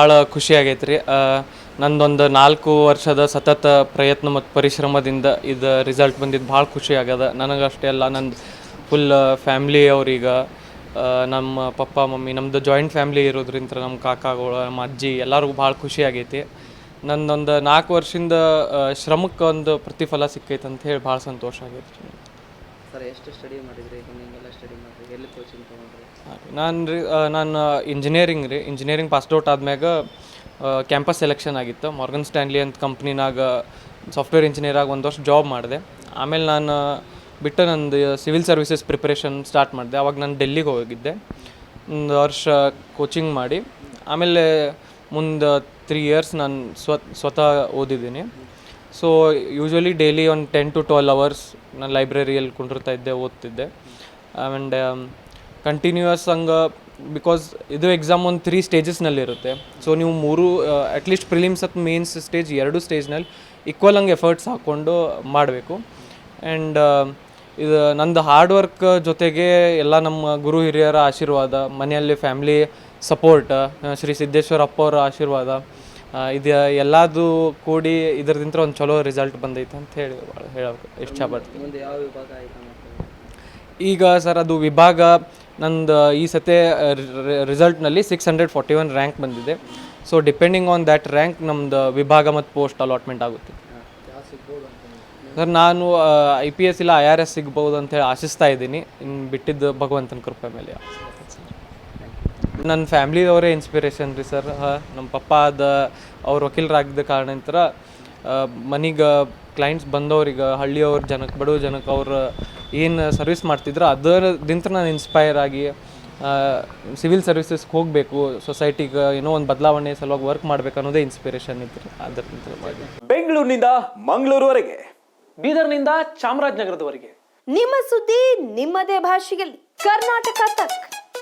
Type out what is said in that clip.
ಭಾಳ ಖುಷಿ ಆಗೈತೆ ರೀ ನಂದೊಂದು ನಾಲ್ಕು ವರ್ಷದ ಸತತ ಪ್ರಯತ್ನ ಮತ್ತು ಪರಿಶ್ರಮದಿಂದ ಇದು ರಿಸಲ್ಟ್ ಬಂದಿದ್ದು ಭಾಳ ಖುಷಿ ಆಗ್ಯದ. ನನಗಷ್ಟೇ ಅಲ್ಲ, ನಂದು ಫುಲ್ ಫ್ಯಾಮ್ಲಿ ಅವ್ರೀಗ ನಮ್ಮ ಪಪ್ಪ, ಮಮ್ಮಿ ನಮ್ಮದು ಜಾಯಿಂಟ್ ಫ್ಯಾಮ್ಲಿ ಇರೋದ್ರಿಂದ ನಮ್ಮ ಕಾಕಾಗಳು ನಮ್ಮ ಅಜ್ಜಿ ಎಲ್ಲರಿಗೂ ಭಾಳ ಖುಷಿ ಆಗೈತಿ. ನಂದೊಂದು ನಾಲ್ಕು ವರ್ಷದಿಂದ ಶ್ರಮಕ್ಕೆ ಒಂದು ಪ್ರತಿಫಲ ಸಿಕ್ಕೈತೆ ಅಂತ ಹೇಳಿ ಭಾಳ ಸಂತೋಷ ಆಗೈತೆ ಸರ್, ಎಷ್ಟು ಸ್ಟಡಿ ಮಾಡಿದ್ರಿ? ಸ್ಟಡಿ ನಾನು ರೀ ನಾನು ಇಂಜಿನಿಯರಿಂಗ್ ರೀ. ಇಂಜಿನಿಯರಿಂಗ್ ಪಾಸ್ ಔಟ್ ಆದ್ಮ್ಯಾಗ ಕ್ಯಾಂಪಸ್ ಸೆಲೆಕ್ಷನ್ ಆಗಿತ್ತು. ಮಾರ್ಗನ್ ಸ್ಟ್ಯಾನ್ಲಿ ಅಂತ ಕಂಪ್ನಿನಾಗ ಸಾಫ್ಟ್ವೇರ್ ಇಂಜಿನಿಯರಾಗಿ ಒಂದು ವರ್ಷ ಜಾಬ್ ಮಾಡಿದೆ. ಆಮೇಲೆ ನಾನು ಬಿಟ್ಟು ನಂದು ಸಿವಿಲ್ ಸರ್ವಿಸಸ್ ಪ್ರಿಪ್ರೇಷನ್ ಸ್ಟಾರ್ಟ್ ಮಾಡಿದೆ. ಅವಾಗ ನಾನು ಡೆಲ್ಲಿಗೆ ಹೋಗಿದ್ದೆ. ಒಂದು ವರ್ಷ ಕೋಚಿಂಗ್ ಮಾಡಿ. ಆಮೇಲೆ ಮುಂದೆ ತ್ರೀ ಇಯರ್ಸ್ ನಾನು ಸ್ವ ಸ್ವತಃ ಓದಿದ್ದೀನಿ. ಸೊ ಯೂಶ್ವಲಿ ಡೈಲಿ ಒಂದು ಟೆನ್ ಟು ಟ್ವೆಲ್ ಅವರ್ಸ್ ನಾನು ಲೈಬ್ರರಿಯಲ್ಲಿ ಕುಂಡಿರ್ತಾ ಇದ್ದೆ, ಓದ್ತಿದ್ದೆ. ಆ್ಯಂಡ್ ಕಂಟಿನ್ಯೂಯಸ್ ಹಂಗೆ ಬಿಕಾಸ್ ಇದು ಎಕ್ಸಾಮ್ ಒಂದು ತ್ರೀ ಸ್ಟೇಜಸ್ನಲ್ಲಿ ಇರುತ್ತೆ ಸೊ ನೀವು ಮೂರು ಅಟ್ಲೀಸ್ಟ್ ಪ್ರಿಲಿಮ್ಸ್ ಅಥವಾ ಮೇನ್ಸ್ ಸ್ಟೇಜ್ ಎರಡು ಸ್ಟೇಜ್ನಲ್ಲಿ ಈಕ್ವಲ್ ಹಂಗೆ ಎಫರ್ಟ್ಸ್ ಹಾಕ್ಕೊಂಡು ಮಾಡಬೇಕು. ಆ್ಯಂಡ್ ಇದು ನಂದು ಹಾರ್ಡ್ ವರ್ಕ್ ಜೊತೆಗೆ ಎಲ್ಲ ನಮ್ಮ ಗುರು ಹಿರಿಯರ ಆಶೀರ್ವಾದ, ಮನೆಯಲ್ಲಿ ಫ್ಯಾಮ್ಲಿ ಸಪೋರ್ಟ್ ಶ್ರೀ ಸಿದ್ದೇಶ್ವರ ಅಪ್ಪ ಅವರ ಆಶೀರ್ವಾದ ಇದು ಎಲ್ಲದು ಕೂಡಿ ಇದರದಿಂದ ಒಂದು ಚಲೋ ರಿಸಲ್ಟ್ ಬಂದೈತೆ ಅಂತ ಹೇಳಿ ಭಾಳ ಹೇಳೋಕೆ ಇಷ್ಟಪಡ್ತೀನಿ. ಈಗ ಸರ್ ಅದು ವಿಭಾಗ ನಂದು ಈ ಸತೆ ರಿಸಲ್ಟ್ನಲ್ಲಿ six hundred forty one rank ಬಂದಿದೆ. So depending on that rank ನಮ್ದು ವಿಭಾಗ ಮತ್ತು ಪೋಸ್ಟ್ ಅಲಾಟ್ಮೆಂಟ್ ಆಗುತ್ತೆ. ಸರ್ ನಾನು ಐ ಪಿ ಎಸ್ ಇಲ್ಲ ಐ ಆರ್ ಎಸ್ ಸಿಗ್ಬೋದು ಅಂತ ಹೇಳಿ ಆಶಿಸ್ತಾ ಇದ್ದೀನಿ. ಇನ್ನು ಬಿಟ್ಟಿದ್ದು ಭಗವಂತನ ಕೃಪೆ ಮೇಲೆ. ನನ್ನ ಫ್ಯಾಮ್ಲಿದವರೇ ಇನ್ಸ್ಪಿರೇಷನ್ ರೀ ಸರ್. ನಮ್ಮ ಪಪ್ಪ ಅದ ಅವ್ರು ವಕೀಲರಾಗಿದ್ದ ಕಾರಣಂತರ ಮನೆಗೆ ಕ್ಲೈಂಟ್ಸ್ ಬಂದವ್ರಿಗೆ, ಹಳ್ಳಿಯವ್ರ ಜನಕ್ಕೆ ಬಡವ ಜನಕ್ಕೆ ಅವ್ರು ಏನು ಸರ್ವಿಸ್ ಮಾಡ್ತಿದ್ರು ಅದರದಿಂತ ನಾನು ಇನ್ಸ್ಪೈರ್ ಆಗಿ ಸಿವಿಲ್ ಸರ್ವಿಸಸ್ಗೆ ಹೋಗಬೇಕು ಸೊಸೈಟಿಗೆ ಏನೋ ಒಂದು ಬದಲಾವಣೆ ಸಲುವಾಗಿ ವರ್ಕ್ ಮಾಡ್ಬೇಕು ಅನ್ನೋದೇ ಇನ್ಸ್ಪಿರೇಷನ್ ಇತ್ತು ಅದರಿಂದ ಬೆಂಗಳೂರಿನಿಂದ ಮಂಗಳೂರುವರೆಗೆ ಬೀದರ್ನಿಂದ ಚಾಮರಾಜನಗರದವರೆಗೆ. ನಿಮ್ಮ ಸುದ್ದಿ ನಿಮ್ಮದೇ ಭಾಷೆಯಲ್ಲಿ. ಕರ್ನಾಟಕ ತಕ್.